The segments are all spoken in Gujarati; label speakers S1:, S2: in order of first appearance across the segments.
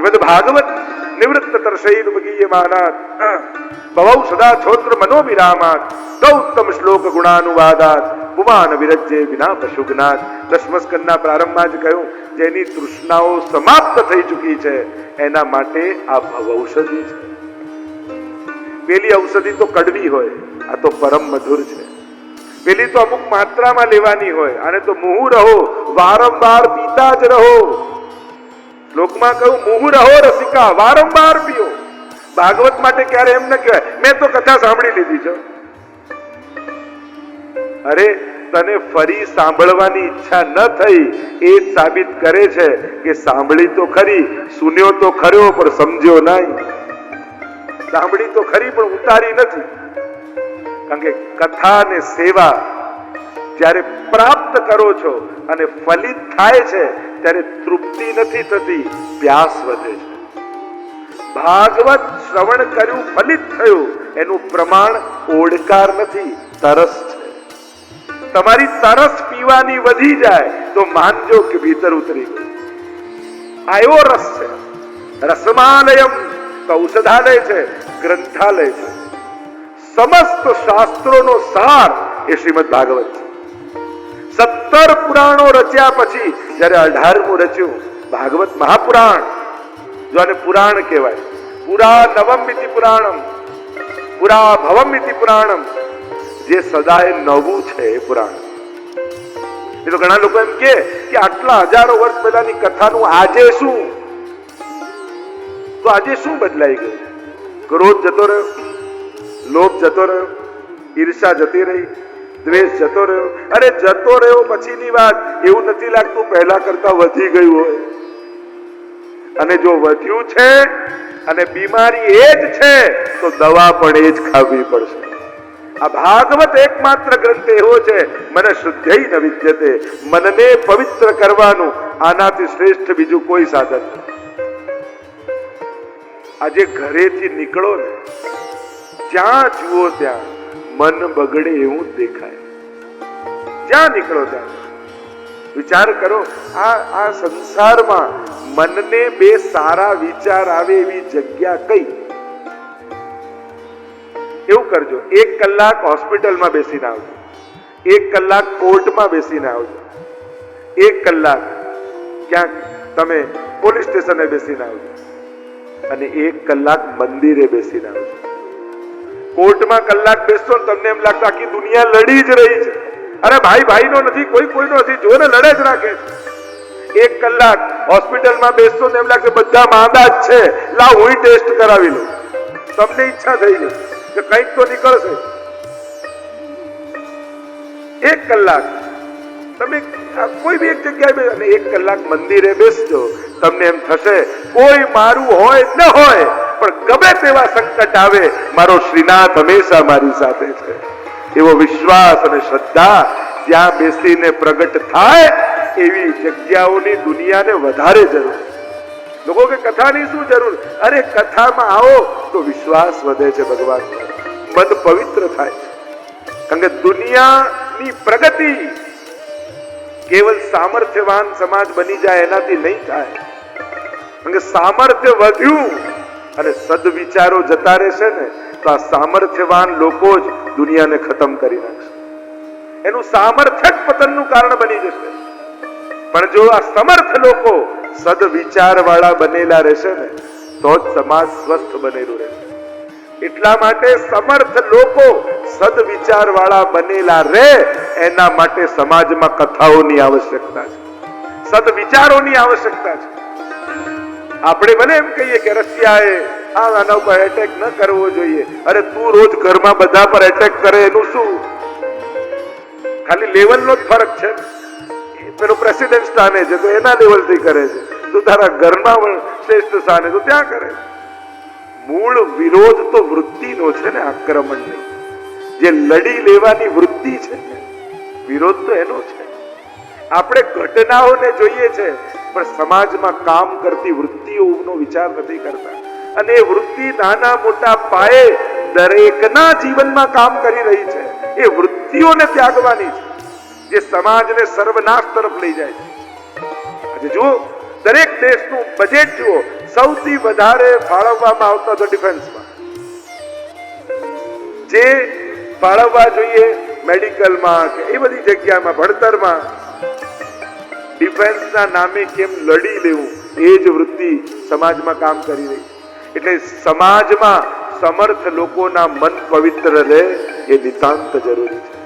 S1: શ્રીમદ ભાગવત નિવૃત્ત તર્ષૈર્વગીયમાનાત ભવૌ સદા છોત્ર મનોવિરામાત ગૌતમ શ્લોક ગુણાનુવાદાત પુમાન વિરજ્જે વિના પશુગનાથ દસમસ્કનના પ્રારંભમાં જ કહ્યું જેની તૃષ્ણાઓ સમાપ્ત થઈ ચૂકી છે એના માટે આ ભવ ઔષધિ છે પેલી ઔષધિ તો કડવી હોય આ તો પરમ મધુર છે પેલી તો અમુક માત્રામાં લેવાની હોય અને તો મુહુ રહો વારંવાર પીતા જ રહો લોકમાં કહ્યું મુહુ રહો રસિકા, વારંવાર પીઓ. ભાગવત માટે ક્યારે એમ ન કહેવાય. મેં તો કથા સાંભળી લીધી છે. અરે, તને ફરી સાંભળવાની ઈચ્છા ન થઈ, એ સાબિત કરે છે કે સાંભળી તો ખરી, સુન્યો તો ખર્યો, પણ સમજ્યો નહીં. સાંભળી તો ખરી, પણ ઉતારી નથી. કારણ કે કથા અને સેવા જ્યારે પ્રાપ્ત કરો છો અને ફલિત થાય છે ત્યારે તૃપ્તિ નથી થતી, પ્યાસ વધે છે. ભાગવત શ્રવણ કર્યું, ફલિત થયું, એનું પ્રમાણ ઓડકાર નથી, તરસ છે. તમારી તરસ પીવાની વધી જાય, તો માનજો કે ભીતર ઉતરી ગયું. આ એવો રસ છે. રસમાલયમ ઔષધાલય છે, ગ્રંથાલય છે. સમસ્ત શાસ્ત્રોનો સાર એ શ્રીમદ ભાગવત છે. સત્તર પુરાણો રચ્યા પછી જ્યારે અઢારમું રચ્યું, ભાગવત મહાપુરાણ, જો આને પુરાણ કહેવાય. પુરા નવમ ઇતિ પુરાણમ, પુરા ભવમ ઇતિ પુરાણમ, જે સદાય નવું છે એ પુરાણ. એ તો ઘણા લોકો એમ કે આટલા હજારો વર્ષ પહેલાની કથાનું આજે શું? તો આજે શું બદલાઈ ગયું? ક્રોધ જતો રહ્યો, લોભ જતો રહ્યો, ઈર્ષા જતી રહી દ્વેષ જતો રહ્યો. અરે, જતો રહ્યો પછીની વાત. એવું નથી લાગતું પહેલા કરતા વધી ગયું હોય. અને જો વધ્યું છે અને બીમારી એ જ છે, તો દવા પણ એ જ ખાવી પડશે. આ ભાગવત એકમાત્ર ગ્રંથ એવો છે, મને શુદ્ધય ન વિદ્યતે, મનને પવિત્ર કરવાનું આનાથી શ્રેષ્ઠ બીજું કોઈ સાધન નથી. આજે ઘરેથી નીકળો ને, જ્યાં જુઓ ત્યાં મન બગડે એવું દેખાય. જ્યાં નીકળો ત્યાં. વિચાર કરો, આ આ સંસારમાં મનને બે સારા વિચાર આવે એવી જગ્યા કઈ? એવું કરજો, એક કલાક હોસ્પિટલમાં બેસીને આવજો. એક કલાક કોર્ટમાં બેસીને આવજો. એક કલાક ક્યાંક તમે પોલીસ સ્ટેશને બેસીને આવજો. અને એક કલાક મંદિરે બેસીને આવજો. કોર્ટમાં કલાક બેસશો તમને એમ લાગતું આખી દુનિયા લડી જ રહી છે. અરે ભાઈ, ભાઈનો નથી, કોઈ કોઈનો નથી, જો ને લડે જ રાખે છે. એક કલાક હોસ્પિટલમાં બેસશો ને એમ લાગશે બધા માંદા જ છે. લાવ, હું ટેસ્ટ કરાવી લઉં. તમને ઈચ્છા થઈ ગઈ કે કંઈક તો નીકળશે. એક કલાક. તમે કોઈ બી એક જગ્યાએ અને એક કલાક મંદિરે બેસજો. તમને એમ થશે, કોઈ મારું હોય ન હોય. પણ ગમે તેવા સંકટ આવે, મારો શ્રીનાથ હંમેશા મારી સાથે છે. એવો વિશ્વાસ અને શ્રદ્ધા જ્યાં બેસીને પ્રગટ થાય, એવી જગ્યાઓની દુનિયાને વધારે જરૂર. લોકો કે, કથાની શું જરૂર? અરે, કથામાં આવો તો વિશ્વાસ વધે છે ભગવાન. મન પવિત્ર થાય છે. કારણ કે દુનિયાની પ્રગતિ કેવલ સામર્થ્યવાન સમાજ બની જાય એનાથી નહીં થાય. કારણ કે સામર્થ્ય વધ્યું અને સદવિચારો જતા રહેશે ને, તો આ સામર્થ્યવાન લોકો જ દુનિયાને ખતમ કરી નાખશે. એનું સામર્થ્ય જ પતનનું કારણ બની જશે. પણ જો આ સમર્થ લોકો સદવિચાર બનેલા રહેશે ને, તો જ સમાજ સ્વસ્થ બનેલું રહેશે. એટલા માટે સમર્થ લોકો સદવિચાર વાળા બનેલા રહે, એના માટે સમાજમાં કથાઓની આવશ્યકતા છે. સદવિચારોની આવશ્યકતા છે. આપણે ભલે એમ કહીએ કે રશિયાએ આ આના ઉપર એટેક ન કરવો જોઈએ. અરે તું રોજ ઘરમાં બધા પર એટેક કરે, એનું શું? ખાલી લેવલનો જ ફરક છે. પેલો પ્રેસિડેન્ટ સ્થાને છે, તો એના લેવલથી કરે છે. તું તારા ઘરમાં શ્રેષ્ઠ સ્થાને તો ત્યાં કરે મૂળ વિરોધ તો વૃત્તિનો છે ને આક્રમણની. જે લડી લેવાની વૃત્તિ છે વિરોધ તો એનો છે. આપણે ઘટનાઓને જોઈએ છે. પણ સમાજમાં કામ કરતી વૃત્તિઓનો વિચાર નથી કરતા. અને એ વૃત્તિ નાના મોટા પાયે દરેકના જીવનમાં કામ કરી રહી છે. એ વૃત્તિઓને ત્યાગવાની છે. જે સમાજને સર્વનાશ તરફ લઈ જાય છે. આજે જુઓ દરેક દેશનું બજેટ જુઓ, સૌથી વધારે ફાળવવામાં આવતો હતો ડિફેન્સમાં જે ફાળવવા જોઈએ મેડિકલમાં કે એ બધી જગ્યામાં, ભણતરમાં ડિફેન્સના નામે કેમ લડી લેવું? એ જ વૃત્તિ સમાજમાં કામ કરી રહી એટલે સમાજમાં સમર્થ લોકોના મન પવિત્ર રહે એ નિતાંત જરૂરી છે.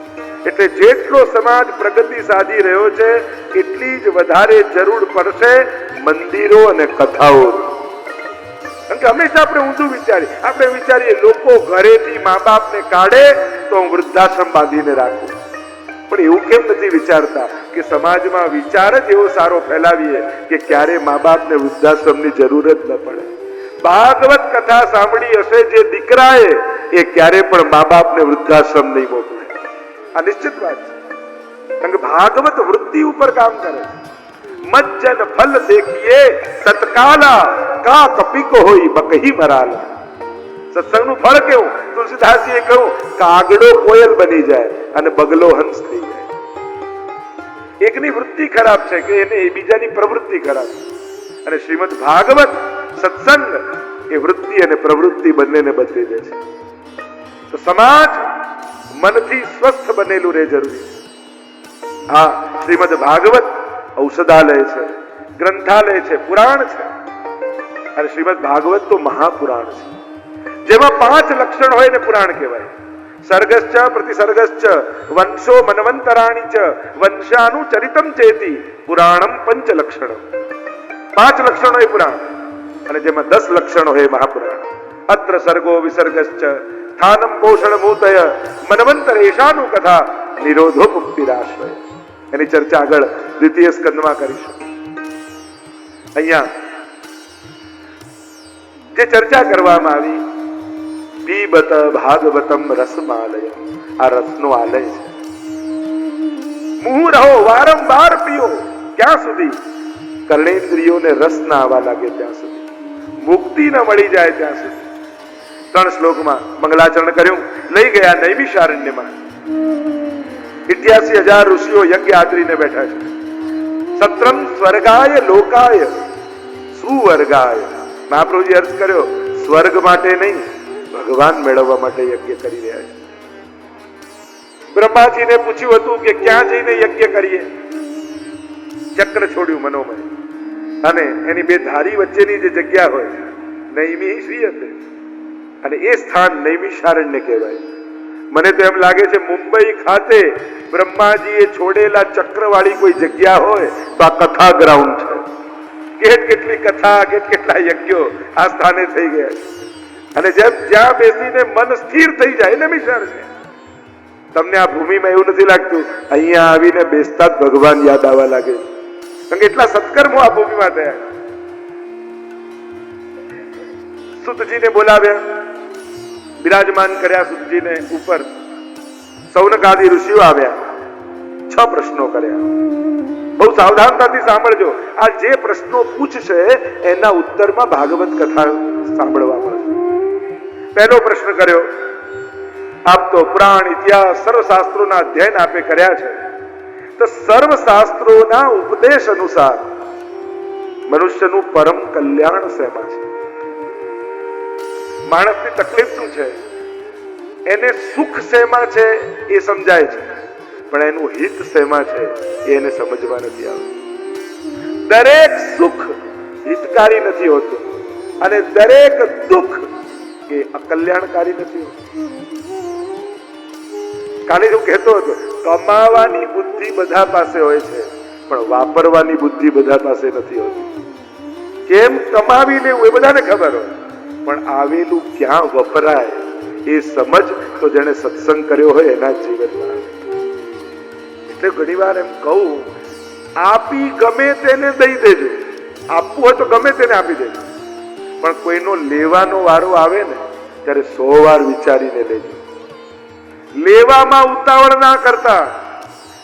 S1: એટલે જેટલો સમાજ પ્રગતિ સાધી રહ્યો છે, એટલી જ વધારે જરૂર પડશે મંદિરો અને કથાઓ. કારણ કે હંમેશા આપણે ઊંધું વિચારીએ. આપણે વિચારીએ, લોકો ઘરેથી મા બાપને કાઢે તો હું વૃદ્ધાશ્રમ બાંધીને રાખું. પણ એવું કેમ નથી વિચારતા કે સમાજમાં વિચાર જ એવો સારો ફેલાવીએ કે ક્યારે મા બાપને વૃદ્ધાશ્રમની જરૂર જ ન પડે? ભાગવત કથા સાંભળી હશે જે દીકરાએ, એ ક્યારે પણ મા બાપને વૃદ્ધાશ્રમ નહીં મોકલે. આ નિશ્ચિત વાત છે. કારણ કે ભાગવત વૃત્તિ ઉપર કામ કરે છે. મજ્જન ફલ દેખીએ, તત્કાલા, કા કપિકો હોય, બકહી મરાલા. સત્સંગનું ફળ કેવું? તુલસીદાસજીએ કહ્યું, કાગડો કોયલ બની જાય અને બગલો હંસ થઈ જાય. એકની વૃત્તિ ખરાબ છે કે એને બીજાની પ્રવૃત્તિ ખરાબ છે. અને શ્રીમદ ભાગવત સત્સંગ એ વૃત્તિ અને પ્રવૃત્તિ બંનેને બદલી દે છે. તો સમાજ મનથી સ્વસ્થ બનેલું રહે જરૂરી હા, શ્રીમદ ભાગવત ઔષધાલય છે, ગ્રંથાલય છે, પુરાણ છે. અને શ્રીમદ ભાગવત તો મહાપુરાણ છે. જેમાં પાંચ લક્ષણ હોય ને પુરાણ કહેવાય. સર્ગશ્ચ, પ્રતિસર્ગશ્ચ, વંશો મનવંતરાણી ચ, વંશાનું ચરિતમ ચેતી, પુરાણમ પંચ લક્ષણ. પાંચ લક્ષણો એ પુરાણ. અને જેમાં દસ લક્ષણો હોય મહાપુરાણ. અત્ર સર્ગો વિસર્ગશ્ચ સ્થાનમ પોષણ મૂતય મનવંતરેશાનું કથા, નિરોધો મુક્તિરાશ્રય એની ચર્ચા આગળ દ્વિતીય સ્કંદમાં કરીશું. અહીંયા જે ચર્ચા કરવામાં આવી પીબત ભાગવતમ રસમાલય આ રસનો આલય છે મુહુ રહો વારંવાર પીઓ ક્યાં સુધી કર્ણેન્દ્રિયોને રસ ના આવવા લાગે ત્યાં સુધી મુક્તિ ન મળી જાય ત્યાં સુધી ત્રણ શ્લોકમાં મંગલાચરણ કર્યું, લઈ ગયા નૈમિષારણ્યમાં. ઇઠ્યાસી હજાર ઋષિઓ યજ્ઞ આદરીને બેઠા છે. સત્રમ સ્વર્ગાય લોકાય, સુવર્ગાય. મહાપ્રભુજી અર્થ કર્યો, સ્વર્ગ માટે નહીં ભગવાન મેળવવા માટે યજ્ઞ કરી રહ્યા છે. બ્રહ્માજીને પૂછ્યું હતું કે ક્યાં જઈને યજ્ઞ કરીએ? ચક્ર છોડ્યું મનોમય. અને એની બે ધારી વચ્ચેની જે જગ્યા હોય નૈમી શ્રી હશે. અને એ સ્થાન નૈમિષારણ્ય કહેવાય. મને તો એમ લાગે છે મુંબઈ ખાતે બ્રહ્માજીએ છોડેલા ચક્રવાળી કોઈ જગ્યા હોય, તો આ કથા ગ્રાઉન્ડ છે. કેટ કેટલી કથા, કેટ કેટલા યજ્ઞો આ સ્થાને થઈ ગયા છે. અને જેમ જ્યાં બેસીને મન સ્થિર થઈ જાય ને છે. તમને આ ભૂમિમાં એવું નથી લાગતું, અહીંયા આવીને બેસતા જ ભગવાન યાદ આવવા લાગે કારણ કે એટલા સત્કર્મો આ ભૂમિમાં થયા સુતજીને બોલાવ્યા. બિરાજમાન કર્યા સુતજીને ઉપર. સૌનકાદી ઋષિઓ આવ્યા. છ પ્રશ્નો કર્યા. બહુ સાવધાનતાથી સાંભળજો. આ જે પ્રશ્નો પૂછશે, એના ઉત્તરમાં ભાગવત કથા સાંભળવા પહેલો પ્રશ્ન કર્યો, આપ તો પુરાણ, ઇતિહાસ, સર્વશાસ્ત્રોના અધ્યયન આપે કર્યા છે. તો સર્વશાસ્ત્રોના ઉપદેશ અનુસાર મનુષ્યનું પરમ કલ્યાણ શેમાં છે? માણસની તકલીફ શું છે? એને સુખ શેમાં છે એ સમજાય છે. પણ એનું હિત શેમાં છે એને સમજવા નથી આવતું દરેક સુખ હિતકારી નથી હોતું. અને દરેક દુઃખ એ અકલ્યાણકારી નથી કાલે કહેતો હતો, કમાવાની બુદ્ધિ બધા પાસે હોય છે, પણ વાપરવાની બુદ્ધિ બધા પાસે નથી હોતી. કેમ કમાવી લેવું એ બધાને ખબર હોય. પણ આવેલું ક્યાં વપરાય, એ સમજ તો જેને સત્સંગ કર્યો હોય એના જીવનમાં. એટલે ઘણી વાર એમ કહું, આપી ગમે તેને દઈ દેજો. આપવું હોય તો ગમે તેને આપી દેજો. પણ કોઈનો લેવાનો વારો આવે ને, ત્યારે સો વાર વિચારીને લેજો. લેવામાં ઉતાવળ ના કરતા,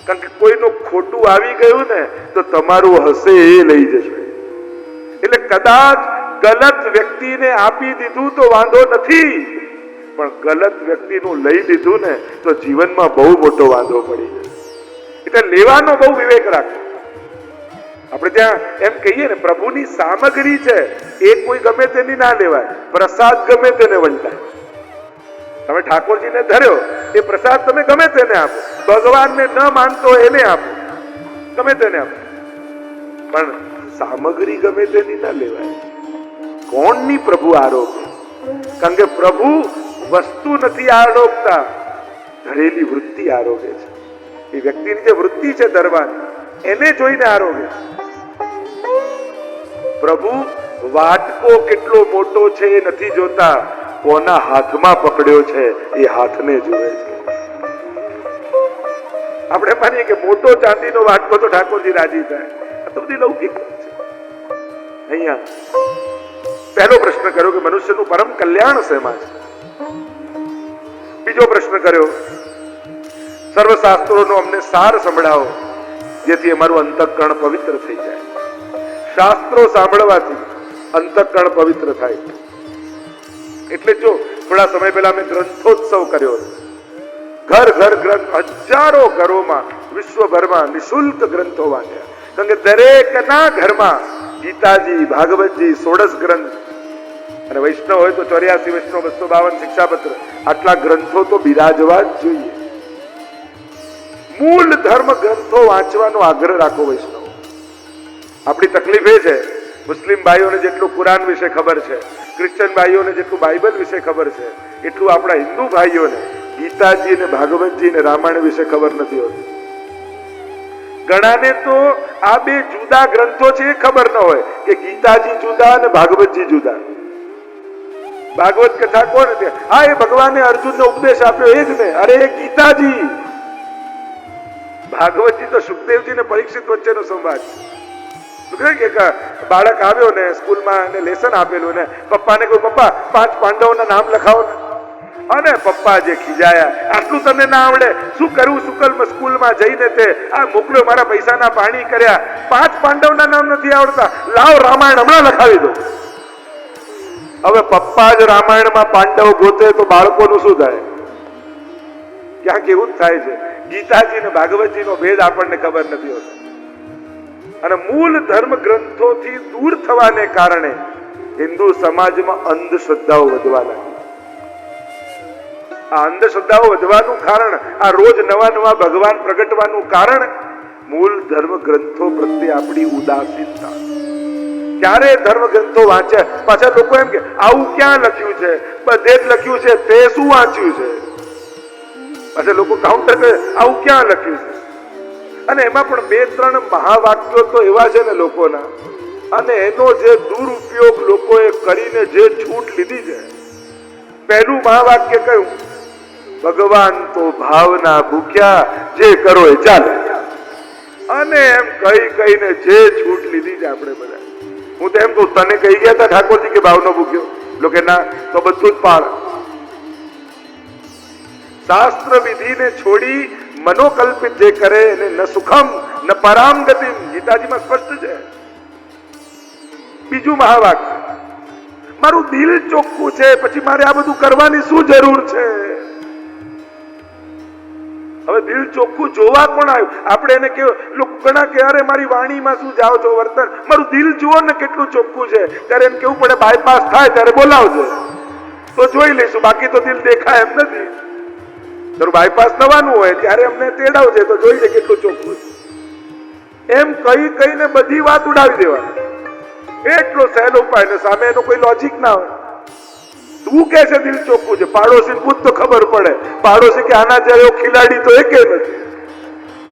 S1: કારણ કે કોઈનું ખોટું આવી ગયું ને, તો તમારું હશે એ લઈ જશે. એટલે કદાચ ગલત વ્યક્તિને આપી દીધું તો વાંધો નથી, પણ ગલત વ્યક્તિનું લઈ લીધું ને, તો જીવનમાં બહુ મોટો વાંધો પડી જાય. એટલે લેવાનો બહુ વિવેક રાખો. આપણે ત્યાં એમ કહીએ ને, પ્રભુની સામગ્રી છે, એ કોઈ ગમે તેની ના લેવાય, પ્રસાદ ગમે તેને વંટાય. તમે ઠાકોરજીને ધર્યો, એ પ્રસાદ તમે ગમે તેને આપો. ભગવાનને ન માનતો એને આપો. ગમે તેને આપો. પણ સામગ્રી ગમે તેની ના લેવાય. કોણની પ્રભુ આરોગ્ય કારણ કે પ્રભુ વસ્તુ નથી આરોગતા ધરેલી વૃત્તિ આરોગે છે. એ વ્યક્તિની જે વૃત્તિ છે ધરવાની એને જોઈને આરોગે પ્રભુ, વાટકો કેટલો મોટો છે એ નથી જોતા. કોના હાથમાં પકડ્યો છે એ હાથને જુએ છે. આપણે માનીએ કે મોટો ચાંદીનો વાટકો તો ઠાકોરજી રાજી થાય. આ તો બધી લૌકિક અહીંયા પહેલો પ્રશ્ન કર્યો કે મનુષ્યનું પરમ કલ્યાણ શેમાં છે? બીજો પ્રશ્ન કર્યો, સર્વશાસ્ત્રોનો અમને સાર સંભળાવો, જેથી અમારું અંતઃકરણ પવિત્ર થઈ જાય. શાસ્ત્રો સાંભળવાથી અંતકરણ પવિત્ર થાય. એટલે જો થોડા સમય પહેલા મેં ગ્રંથોત્સવ કર્યો ઘર ઘર ગ્રંથ હજારો ઘરોમાં વિશ્વભરમાં નિશુલ્ક ગ્રંથો વાંચ્યા. કારણ કે દરેકના ઘરમાં ગીતાજી, ભાગવતજી સોડસ ગ્રંથ અને વૈષ્ણવ હોય તો ચોર્યાસી, વૈષ્ણવ બસો બાવન શિક્ષાપત્ર. આટલા ગ્રંથો તો બિરાજવા જ જોઈએ. મૂળ ધર્મ ગ્રંથો વાંચવાનો આગ્રહ રાખો વૈષ્ણવ આપણી તકલીફ એ છે, મુસ્લિમ ભાઈઓને જેટલું કુરાન વિશે ખબર છે, ક્રિશ્ચન ભાઈઓને જેટલું બાઇબલ વિશે ખબર છે, એટલું આપણા હિન્દુ ભાઈઓને ગીતાજી ને ભાગવતજી ને રામાયણ વિશે ખબર નથી હોતી. ઘણાને તો આ બે જુદા ગ્રંથો છે એ ખબર ન હોય કે ગીતાજી જુદા અને ભાગવતજી જુદા. ભાગવત કથા કોણ હતી? હા, એ ભગવાને અર્જુનને ઉપદેશ આપ્યો, એ જ ને. અરે, એ ગીતાજી. ભાગવતજી તો સુખદેવજી ને પરીક્ષિત વચ્ચેનો સંવાદ છે. એક બાળક આવ્યો ને સ્કૂલમાં એને લેસન આપેલું ને પપ્પાને કહ્યું, પપ્પા, પાંચ પાંડવોના નામ લખાવો ને. અને પપ્પા જે ખીજાયા, આટલું તને ના આવડે. શું કરવું શુકલ સ્કૂલમાં જઈને તે? આ મોકલ્યો મારા પૈસાના પાણી કર્યા. પાંચ પાંડવના નામ નથી આવડતા. લાવ રામાયણ, હમણાં લખાવી દો. હવે પપ્પા જ રામાયણમાં પાંડવ ગોતે તો બાળકોનું શું થાય? ક્યાંક એવું જ થાય છે. ગીતાજી ને ભાગવતજી નો ભેદ આપણને ખબર નથી હોતો. અને મૂળ ધર્મ ગ્રંથોથી દૂર થવાને કારણે હિન્દુ સમાજમાં અંધશ્રદ્ધાઓ વધવા લાગી. આ અંધશ્રદ્ધાઓ વધવાનું કારણ, આ રોજ નવા નવા ભગવાન પ્રગટવાનું કારણ મૂળ ધર્મ ગ્રંથો પ્રત્યે આપણી ઉદાસીનતા. ક્યારે ધર્મ ગ્રંથો વાંચે? પાછા લોકો એમ કે, આવું ક્યાં લખ્યું છે? બધે જ લખ્યું છે, તે શું વાંચ્યું છે? પાછા લોકો કાઉન્ટર કરે આવું ક્યાં લખ્યું છે? અને એમાં પણ બે, ત્રણ મહાવાક્યો તો એવા છે ને લોકોના. અને એનો જે દુરુપયોગ લોકોએ કરીને જે છૂટ લીધી છે. પહેલું મહાવાક્ય કહ્યું ભગવાન તો ભાવના ભૂખ્યા, જે કરો એ ચાલે. અને એમ કઈ કહીને જે છૂટ લીધી છે આપણે બધા. હું તો એમ કહું, તને કહી ગયા હતા ઠાકોરજી કે ભાવનો ભૂખ્યો? લોકો ના, તો બધું જ પાળ. શાસ્ત્ર વિધિને છોડી મનોકલ્પિત જે કરે એને ન સુખમ, ન પરામ ગતિ ગીતાજીમાં સ્પષ્ટ છે. બીજું મહાવાક્ય. મારું દિલ ચોખ્ખું છે, પછી મારે આ બધું કરવાની શું જરૂર છે? હવે દિલ ચોખ્ખું જોવા કોણ આવ્યું? આપણે એને કે લોકો ઘણા કે અરે મારી વાણીમાં શું જાઓ છો, વર્તન? મારું દિલ જુઓ ને કેટલું ચોખ્ખું છે. ત્યારે એમ કેવું પડે બાયપાસ થાય, ત્યારે બોલાવજો. તો જોઈ લઈશું, બાકી તો દિલ દેખાય એમ નથી. તારું બાયપાસ થવાનું હોય, ત્યારે અમને તેડાવજે, તો જોઈ લે કેટલું ચોખ્ખું એમ કહી કહીને બધી વાત ઉડાવી દેવાની. એટલો સહેલો ઉપાય ને સામે એનો કોઈ લોજિક ના હોય. તું કે છે દિલ ચોખ્ખું છે? પાડોશી પૂછ તો ખબર પડે. પાડોશી કે આના જેવો ખિલાડી તો એકે નથી.